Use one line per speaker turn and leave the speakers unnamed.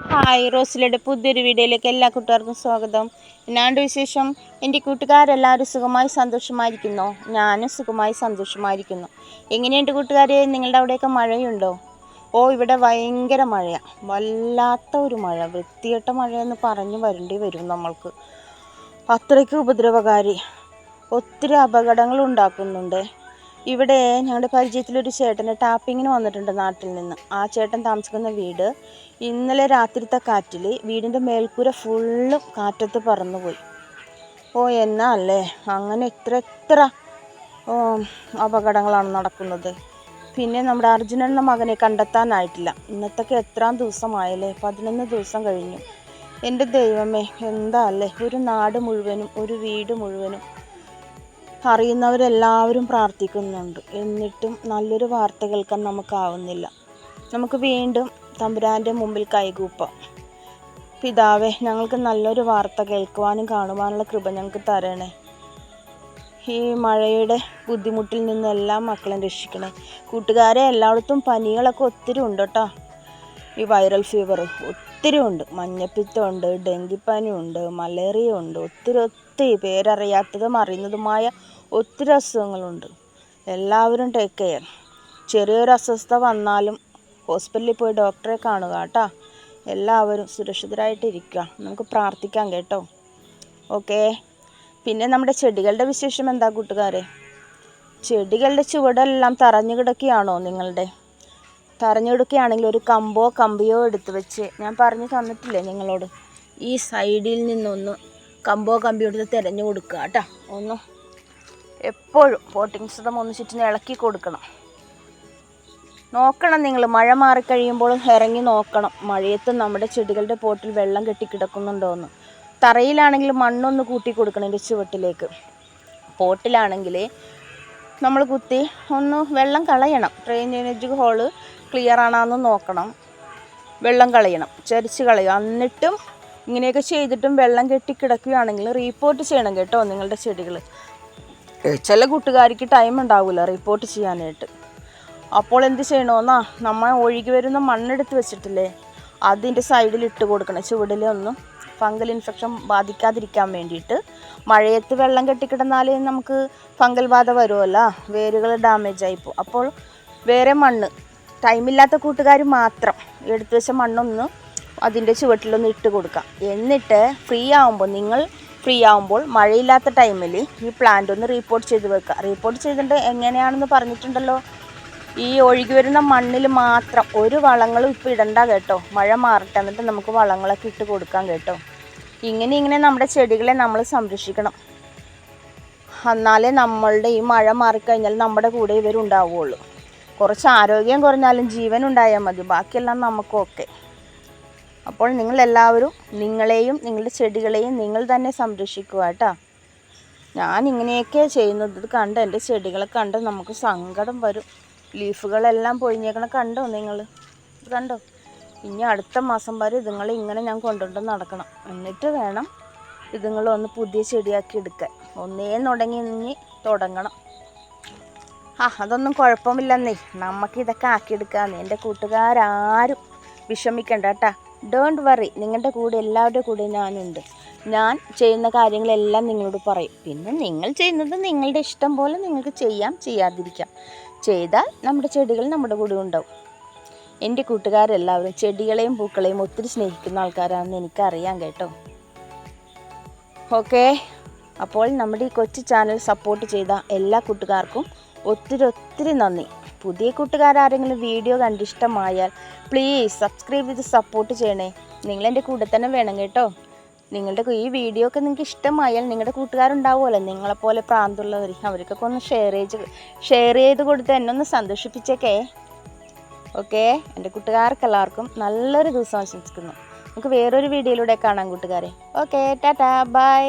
Hi റോസിലയുടെ പുതിയൊരു വീഡിയോയിലേക്ക് എല്ലാ കൂട്ടുകാർക്കും സ്വാഗതം. എന്നാണ്ട് വിശേഷം? എന്റെ കൂട്ടുകാരെല്ലാവരും സുഖമായി സന്തോഷമായിരിക്കുന്നു. ഞാനും സുഖമായി സന്തോഷമായിരിക്കുന്നു. എങ്ങനെയുണ്ട് കൂട്ടുകാരെ? നിങ്ങളുടെ അവിടെയൊക്കെ മഴയുണ്ടോ? ഓ ഇവിടെ ഭയങ്കര മഴയാണ് വല്ലാത്ത ഒരു മഴ. വൃത്തികെട്ട മഴയെന്ന് പറഞ്ഞു വരേണ്ടി വരും നമ്മൾക്ക്. അത്രയ്ക്ക് ഉപദ്രവകാരി. ഒത്തിരി അപകടങ്ങൾ ഉണ്ടാക്കുന്നുണ്ട്. ഇവിടെ ഞങ്ങളുടെ പരിചയത്തിലൊരു ചേട്ടന് ടാപ്പിങ്ങിന് വന്നിട്ടുണ്ട് നാട്ടിൽ നിന്ന്. ആ ചേട്ടൻ താമസിക്കുന്ന വീട് ഇന്നലെ രാത്രിത്തെ കാറ്റിൽ വീടിന്റെ മേൽക്കൂര ഫുള്ളും കാറ്റത്ത് പറന്നുപോയി. ഓ എന്നാ അല്ലേ? അങ്ങനെ ഇത്ര എത്ര അപകടങ്ങളാണ് നടക്കുന്നത്. പിന്നെ നമ്മുടെ അർജുനൻ എന്ന മകനെ കണ്ടെത്താനായിട്ടില്ല. ഇന്നത്തൊക്കെ എത്രാം ദിവസമായല്ലേ? പതിനൊന്ന് ദിവസം കഴിഞ്ഞു. എന്റെ ദൈവമേ എന്താ അല്ലേ? ഒരു നാട് മുഴുവനും ഒരു വീട് മുഴുവനും. അറിയുന്നവരെല്ലാവരും പ്രാർത്ഥിക്കുന്നുണ്ട്. എന്നിട്ടും നല്ലൊരു വാർത്ത കേൾക്കാൻ നമുക്കാവുന്നില്ല. നമുക്ക് വീണ്ടും തമ്പുരാന്റെ മുമ്പിൽ കൈകൂപ്പാം. പിതാവേ ഞങ്ങൾക്ക് നല്ലൊരു വാർത്ത കേൾക്കുവാനും കാണുവാനുള്ള കൃപ ഞങ്ങൾക്ക് തരണേ. ഈ മഴയുടെ ബുദ്ധിമുട്ടിൽ നിന്ന് എല്ലാ മക്കളെയും രക്ഷിക്കണേ. കൂട്ടുകാരെ എല്ലായിടത്തും പനികളൊക്കെ ഒത്തിരി ഉണ്ട് കേട്ടോ ഈ വൈറൽ ഫീവർ ഒത്തിരി ഉണ്ട്. മഞ്ഞപ്പിത്തമുണ്ട് ഡെങ്കിപ്പനി ഉണ്ട് മലേറിയ ഉണ്ട് ഒത്തിരി ഒത്തിരി പേരറിയാത്തതും അറിയുന്നതുമായ ഒത്തിരി അസുഖങ്ങളുണ്ട്. എല്ലാവരും ടേക്ക് കെയർ ചെറിയൊരു അസ്വസ്ഥത വന്നാലും ഹോസ്പിറ്റലിൽ പോയി ഡോക്ടറെ കാണുക കേട്ടോ. എല്ലാവരും സുരക്ഷിതരായിട്ടിരിക്കുക നമുക്ക് പ്രാർത്ഥിക്കാം കേട്ടോ. ഓക്കേ പിന്നെ നമ്മുടെ ചെടികളുടെ വിശേഷം എന്താ കൂട്ടുകാരെ? ചെടികളുടെ ചുവടെല്ലാം തറഞ്ഞു കിടക്കുകയാണോ നിങ്ങളുടെ? തറഞ്ഞു കിടക്കുകയാണെങ്കിൽ ഒരു കമ്പോ കമ്പിയോ എടുത്ത് വെച്ച് ഞാൻ പറഞ്ഞു തന്നിട്ടില്ലേ നിങ്ങളോട്? ഈ സൈഡിൽ നിന്നൊന്ന് കമ്പോ കമ്പിയോ എടുത്ത് തിരഞ്ഞു കൊടുക്കുക കേട്ടോ. ഒന്ന് എപ്പോഴും പോട്ടിംഗ് സുതം ഒന്ന് ചുറ്റിന് ഇളക്കി കൊടുക്കണം. നോക്കണം നിങ്ങൾ മഴ മാറിക്കഴിയുമ്പോൾ ഇറങ്ങി നോക്കണം. മഴയത്ത് നമ്മുടെ ചെടികളുടെ പോട്ടിൽ വെള്ളം കെട്ടിക്കിടക്കുന്നുണ്ടോ എന്ന് തറയിലാണെങ്കിൽ മണ്ണൊന്ന് കൂട്ടി കൊടുക്കണം എന്റെ ചുവട്ടിലേക്ക്. പോട്ടിലാണെങ്കിൽ നമ്മൾ കുത്തി ഒന്ന് വെള്ളം കളയണം. ഡ്രെയിനേജ് ഹോൾ ക്ലിയർ ആണോന്ന് നോക്കണം. വെള്ളം കളയണം ചരിച്ച് കളയുക. എന്നിട്ടും ഇങ്ങനെയൊക്കെ ചെയ്തിട്ടും വെള്ളം കെട്ടി കിടക്കുകയാണെങ്കിൽ റീപ്പോർട്ട് ചെയ്യണം കേട്ടോ നിങ്ങളുടെ ചെടികൾ ചില കൂട്ടുകാർക്ക് ടൈം ഉണ്ടാവില്ല റിപ്പോർട്ട് ചെയ്യാനായിട്ട്. അപ്പോൾ എന്ത് ചെയ്യണമെന്നാ നമ്മൾ ഒഴുകി വരുന്ന മണ്ണെടുത്ത് വെച്ചിട്ടില്ലേ അതിന്റെ സൈഡിൽ ഇട്ട് കൊടുക്കണം. ചുവടിൽ ഒന്നും ഫംഗൽ ഇൻഫെക്ഷൻ ബാധിക്കാതിരിക്കാൻ വേണ്ടിയിട്ട്. മഴയത്ത് വെള്ളം കെട്ടിക്കിടന്നാൽ നമുക്ക് ഫംഗൽ ബാധ വരുമല്ലോ വേരുകൾ ഡാമേജ് ആയിപ്പോൾ അപ്പോൾ വേറെ മണ്ണ് ടൈമില്ലാത്ത കൂട്ടുകാർ മാത്രം എടുത്തു വെച്ച മണ്ണൊന്ന് അതിന്റെ ചുവട്ടിലൊന്ന് ഇട്ട് കൊടുക്കാം. എന്നിട്ട് ഫ്രീ ആകുമ്പോൾ നിങ്ങൾ ഫ്രീ ആവുമ്പോൾ മഴയില്ലാത്ത ടൈമിൽ ഈ പ്ലാന്റ് ഒന്ന് റീപ്പോർട്ട് ചെയ്ത് വെക്കുക റീപ്പോർട്ട് ചെയ്തിട്ട് എങ്ങനെയാണെന്ന് പറഞ്ഞിട്ടുണ്ടല്ലോ? ഈ ഒഴുകി വരുന്ന മണ്ണിൽ മാത്രം ഒരു വളങ്ങളും ഇപ്പോൾ ഇടണ്ട കേട്ടോ. മഴ മാറട്ടെ എന്നിട്ട് നമുക്ക് വളങ്ങളൊക്കെ ഇട്ട് കൊടുക്കാം കേട്ടോ. ഇങ്ങനെ ഇങ്ങനെ നമ്മുടെ ചെടികളെ നമ്മൾ സംരക്ഷിക്കണം. എന്നാലേ നമ്മളുടെ ഈ മഴ മാറിക്കഴിഞ്ഞാൽ നമ്മുടെ കൂടെ ഇവരുണ്ടാവുകയുള്ളൂ കുറച്ച് ആരോഗ്യം കുറഞ്ഞാലും ജീവൻ ഉണ്ടായാൽ മതി. ബാക്കിയെല്ലാം നമുക്കൊക്കെ അപ്പോൾ നിങ്ങളെല്ലാവരും നിങ്ങളെയും നിങ്ങളുടെ ചെടികളെയും നിങ്ങൾ തന്നെ സംരക്ഷിക്കുക കേട്ടോ. ഞാൻ ഇങ്ങനെയൊക്കെ ചെയ്യുന്നത് കണ്ട് എന്റെ ചെടികളെ കണ്ട് നമുക്ക് സങ്കടം വരും. ലീഫുകളെല്ലാം പൊഴിഞ്ഞേക്കണ കണ്ടോ നിങ്ങൾ? കണ്ടോ? ഇനി അടുത്ത മാസം വരെ ഇതുങ്ങളെ ഇങ്ങനെ ഞാൻ കൊണ്ടുകൊണ്ട് നടക്കണം. എന്നിട്ട് വേണം ഇതുങ്ങളൊന്ന് പുതിയ ചെടിയാക്കി എടുക്കാൻ. ഒന്നേ തുടങ്ങി ഇനി തുടങ്ങണം. ആ അതൊന്നും കുഴപ്പമില്ലെന്നേ. നമുക്ക് ഇതൊക്കെ ആക്കിയെടുക്കാമെന്ന് എന്റെ കൂട്ടുകാരാരും വിഷമിക്കണ്ട കേട്ടാ. ഡോണ്ട് വറി നിങ്ങളുടെ കൂടെ എല്ലാവരുടെ കൂടെ ഞാനുണ്ട്. ഞാൻ ചെയ്യുന്ന കാര്യങ്ങളെല്ലാം നിങ്ങളോട് പറയും. പിന്നെ നിങ്ങൾ ചെയ്യുന്നത് നിങ്ങളുടെ ഇഷ്ടം പോലെ നിങ്ങൾക്ക് ചെയ്യാം ചെയ്യാതിരിക്കാം. ചെയ്താൽ നമ്മുടെ ചെടികൾ നമ്മുടെ കൂടെ ഉണ്ടാവും. എന്റെ കൂട്ടുകാരെല്ലാവരും ചെടികളെയും പൂക്കളെയും ഒത്തിരി സ്നേഹിക്കുന്ന ആൾക്കാരാണെന്ന് എനിക്കറിയാം കേട്ടോ. ഓക്കെ അപ്പോൾ നമ്മുടെ ഈ കൊച്ചു ചാനൽ സപ്പോർട്ട് ചെയ്ത എല്ലാ കൂട്ടുകാർക്കും ഒത്തിരി ഒത്തിരി നന്ദി. പുതിയ കൂട്ടുകാരാരെങ്കിലും വീഡിയോ കണ്ടിഷ്ടമായാൽ പ്ലീസ് സബ്സ്ക്രൈബ് ചെയ്ത് സപ്പോർട്ട് ചെയ്യണേ. നിങ്ങളെന്റെ കൂടെ തന്നെ വേണം കേട്ടോ. നിങ്ങളുടെ ഈ വീഡിയോ ഒക്കെ നിങ്ങൾക്ക് ഇഷ്ടമായാൽ നിങ്ങളുടെ കൂട്ടുകാരുണ്ടാവുമല്ലോ. നിങ്ങളെപ്പോലെ പ്രാന്തമുള്ളവർ അവർക്കൊക്കെ ഒന്ന് ഷെയർ ചെയ്ത് ഷെയർ ചെയ്ത് കൊടുത്ത് എന്നെ ഒന്ന് സന്തോഷിപ്പിച്ചേക്കേ. ഓക്കെ എന്റെ കൂട്ടുകാർക്ക് എല്ലാവർക്കും നല്ലൊരു ദിവസം ആശംസിക്കുന്നു. നമുക്ക് വേറൊരു വീഡിയോയിലൂടെ കാണാം കൂട്ടുകാരെ. Okay tata bye